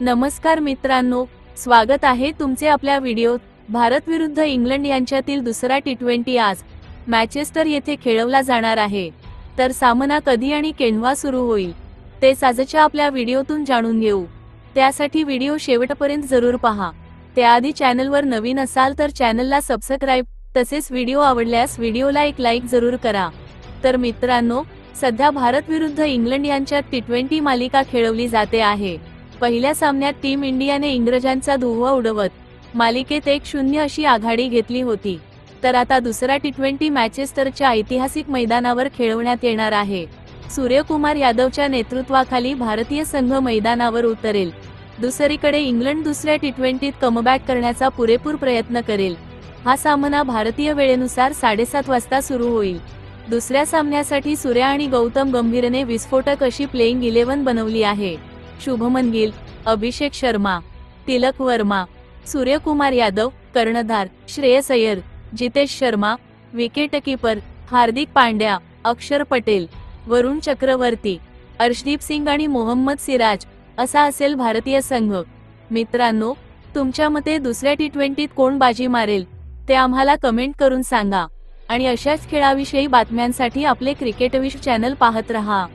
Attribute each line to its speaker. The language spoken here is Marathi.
Speaker 1: नमस्कार मित्रांनो स्वागत आहे तुमचे आपल्या व्हिडिओत भारत विरुद्ध इंग्लंड यांच्यातील दुसरा टी ट्वेंटी आज. मॅचेस्टर येथे खेळवला जाणार आहे. तर सामना कधी आणि केव्हा सुरू होईल ते साजच्या आपल्या व्हिडिओतून जाणून घेऊ. त्यासाठी व्हिडिओ शेवटपर्यंत जरूर पहा. त्याआधी चॅनलवर नवीन असाल तर चॅनलला सबस्क्राईब तसेच व्हिडिओ आवडल्यास व्हिडिओला एक लाईक जरूर करा. तर मित्रांनो सध्या भारत विरुद्ध इंग्लंड यांच्यात टी ट्वेंटी मालिका खेळवली जाते आहे. पहिल्या सामन्यात टीम इंडियाने इंग्रजांचा धुव्वा उडवत मालिकेत एक शून्य अशी आघाडी घेतली होती. तर आता दुसरा टी ट्वेंटी मॅचेस्टरच्या ऐतिहासिक मैदानावर खेळवण्यात येणार आहे. सूर्यकुमार यादवच्या नेतृत्वाखाली भारतीय संघ मैदानावर उतरेल. दुसरीकडे इंग्लंड दुसऱ्या टी ट्वेंटीत कमबॅक करण्याचा पुरेपूर प्रयत्न करेल. हा सामना भारतीय वेळेनुसार साडेसात वाजता सुरू होईल. दुसऱ्या सामन्यासाठी सूर्या आणि गौतम गंभीरने विस्फोटक अशी प्लेइंग इलेव्हन बनवली आहे. शुभमन गिल अभिषेक शर्मा तिलक वर्मा सूर्यकुमार यादव कर्णधार श्रेयस अय्यर जितेश शर्मा विकेटकीपर हार्दिक पांड्या अक्षर पटेल वरुण चक्रवर्ती अर्शदीप सिंग आणि मोहम्मद सिराज असा असेल भारतीय संघ. मित्रांनो तुमच्या मते दुसऱ्या टी ट्वेंटीत कोण बाजी मारेल ते आम्हाला कमेंट करून सांगा. आणि अशाच खेळाविषयी बातम्यांसाठी आपले क्रिकेटविश चॅनल पाहत रहा.